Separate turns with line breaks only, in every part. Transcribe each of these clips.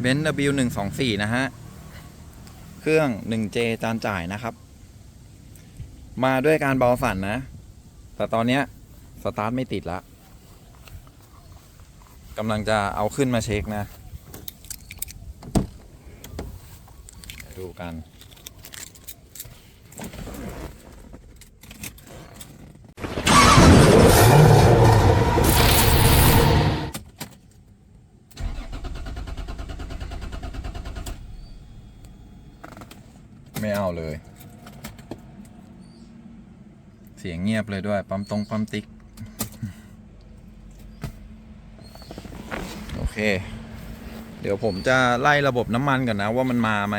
เบนซ์ W124 นะฮะ เครื่อง 1J จานจ่ายนะครับ มาด้วยการเบาสั่นนะ แต่ตอนเนี้ยสตาร์ทไม่ติดละกำลังจะเอาขึ้นมาเช็คนะ ดูกัน ไม่ เลย เสียงเงียบเลยด้วย ปั๊มตรงปั๊มติ๊ก โอเค เดี๋ยวผมจะไล่ระบบน้ำมันก่อนนะว่ามันมาไหม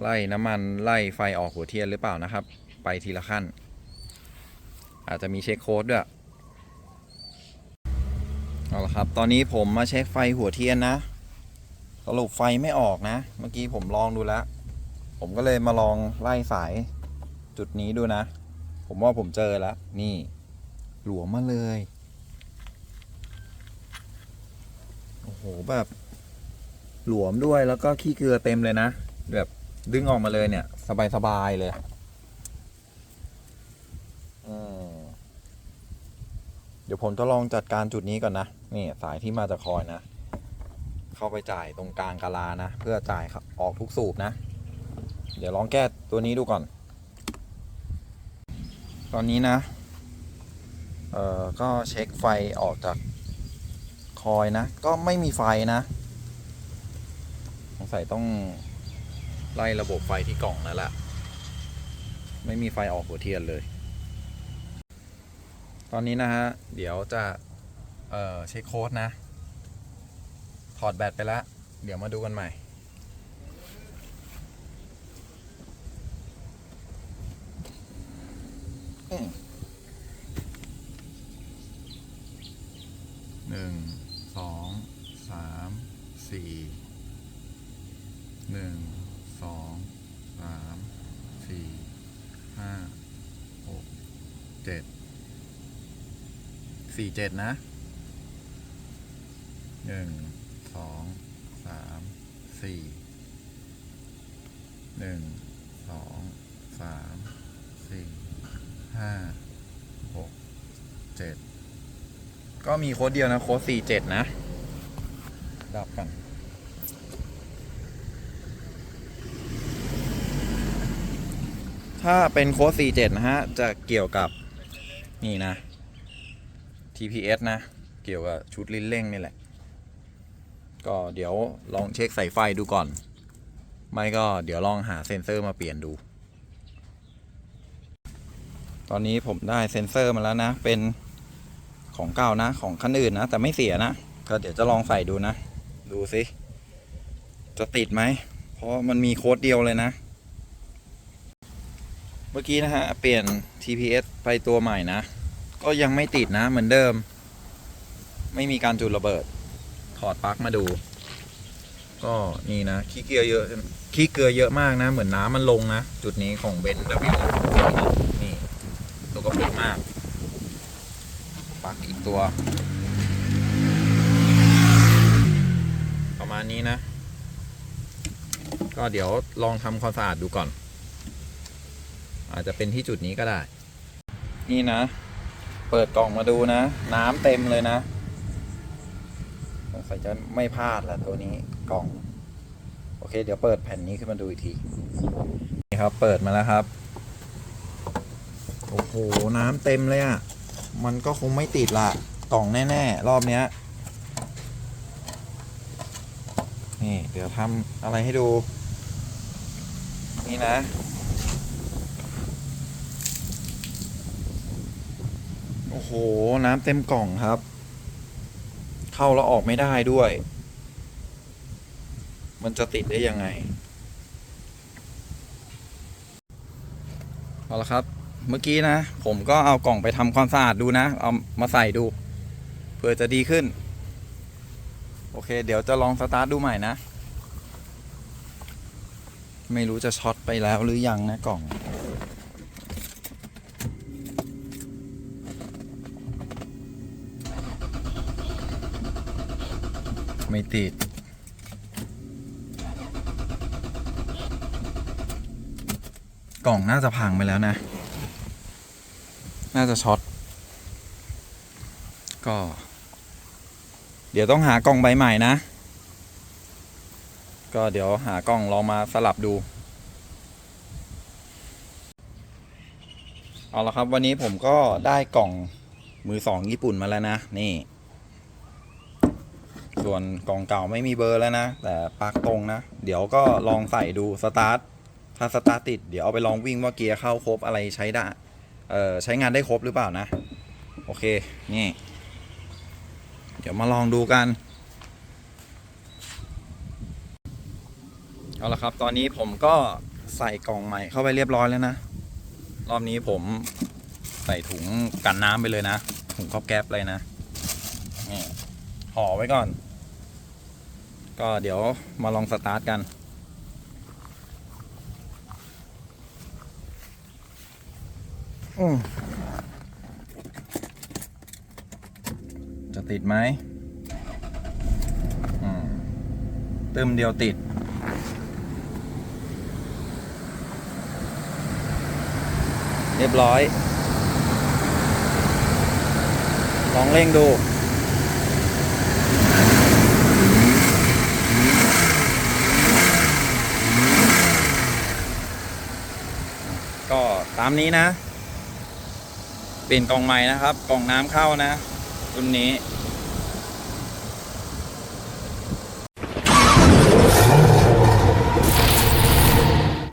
ไล่น้ำมันไล่ไฟออกหัวเทียนหรือเปล่านะครับ ไปทีละขั้น อาจจะมีเช็คโค้ดด้วยเอาละครับ ตอนนี้ผมมาเช็คไฟหัวเทียนนะ สรุปไฟไม่ออกนะ เมื่อกี้ผมลองดูแล้ว ผมก็เลยมาลองไล่สายจุดนี้ดูนะ ผมว่าผมเจอแล้ว นี่ หลวมมาเลย โอ้โห แบบ หลวมด้วยแล้วก็ขี้เกลือเต็มเลยนะ แบบดึงออกมาเลยเนี่ย สบายๆเลยเดี๋ยวผมจะลองจัดการจุดนี้ก่อนนะ นี่สายที่มาจากคอยนะ เข้าไปจ่ายตรงกลางกาลานะ เพื่อจ่ายครับออกทุกสูบนะ เดี๋ยวลองแก้ตัวนี้ดูก่อน ตอนนี้นะ เอ่อ ก็เช็คไฟออกจากคอยนะ ก็ไม่มีไฟนะ สงสัยต้องไล่ระบบไฟที่กล่องนั่นแหละ ไม่มีไฟออกหัวเทียนเลย ตอนนี้นะฮะ เดี๋ยวจะ เอ่อ เช็คโค้ดนะ ถอดแบตไปแล้ว เดี๋ยวมาดูกันใหม่ หนึ่ง สอง สาม สี่ หนึ่ง สอง สาม สี่ ห้า หก เจ็ด สี่เจ็ดนะหนึ่ง สองสามสี่หนึ่งสองสามสี่ห้าหกเจ็ดก็มีโค้ดเดียวนะ โค้ดสี่เจ็ดนะ ดับกันถ้าเป็นโค้ดสี่เจ็ดนะฮะ จะเกี่ยวกับนี่นะ TPS นะ เกี่ยวกับชุดลิ้นเร่งนี่แหละ ก็เดี๋ยวลองเช็คสายไฟดูก่อน ไม่ก็เดี๋ยวลองหาเซ็นเซอร์มาเปลี่ยนดู ตอนนี้ผมได้เซ็นเซอร์มาแล้วนะ เป็นของเก่านะ ของคันอื่นนะ แต่ไม่เสียนะ ก็เดี๋ยวจะลองใส่ดูนะ ดูสิ จะติดไหม เพราะมันมีโค้ดเดียวเลยนะ เมื่อกี้นะฮะ เปลี่ยน TPS ไปตัวใหม่นะ ก็ยังไม่ติดนะเหมือนเดิม ไม่มีการจุดระเบิด ดปลั๊กมาดู ก็นี่นะขี้เกลือเยอะขี้เกลือเยอะมากนะ เหมือนน้ำมันลงนะ จุดนี้ของเบนซ์ W นี่ตัวกระปุกมากปลั๊กอีกตัว ประมาณนี้นะ ก็เดี๋ยวลองทำความสะอาดดูก่อน อาจจะเป็นที่จุดนี้ก็ได้ นี่นะ เปิดกล่องมาดูนะ น้ำเต็มเลยนะ สงสัยจะไม่พลาดแหละตัวนี้กล่อง โอเค เดี๋ยวเปิดแผ่นนี้ขึ้นมาดูอีกที นี่ครับ เปิดมาแล้วครับ โอ้โห น้ำเต็มเลยอะ่ะ มันก็คงไม่ติดละกล่องแน่ ๆ รอบเนี้ย นี่ เดี๋ยวทำอะไรให้ดู นี่นะโอ้โห น้ำเต็มกล่องครับ เข้าแล้วออกไม่ได้ด้วย มันจะติดได้ยังไง เอาละครับ เมื่อกี้นะ ผมก็เอากล่องไปทำความสะอาดดูนะ เอามาใส่ดู เพื่อจะดีขึ้น โอเค เดี๋ยวจะลองสตาร์ทดูใหม่นะ ไม่รู้จะช็อตไปแล้วหรือยังนะกล่อง ไม่ติด กล่องน่าจะพังไปแล้วนะ น่าจะช็อต ก็ เดี๋ยวต้องหากล่องใบใหม่นะ ก็เดี๋ยวหากล่องลองมาสลับดู เอาละครับวันนี้ผมก็ได้กล่องมือสองญี่ปุ่นมาแล้วนะ นี่ ส่วนกล่องเก่าไม่มีเบอร์แล้วนะ แต่ปลักตรงนะ เดี๋ยวก็ลองใส่ดูสตาร์ทถ้าสตาร์ทติดเดี๋ยวเอาไปลองวิ่งว่าเกียร์เข้าครบอะไรใช้ได้เออใช้งานได้ครบหรือเปล่านะ โอเค นี่ เดี๋ยวมาลองดูกัน เอาละครับ ตอนนี้ผมก็ใส่กล่องใหม่เข้าไปเรียบร้อยแล้วนะ รอบนี้ผมใส่ถุงกันน้ำไปเลยนะ ถุงก๊อบแก๊บเลยนะ นี่ห่อไว้ก่อน ก็เดี๋ยวมาลองสตาร์ทกัน จะติดไหมอืมตึมเดียวติด เรียบร้อย ลองเร่งดู ก็ตามนี้นะ เปลี่ยนกล่องใหม่นะครับกล่องน้ำเข้านะรุ่นนี้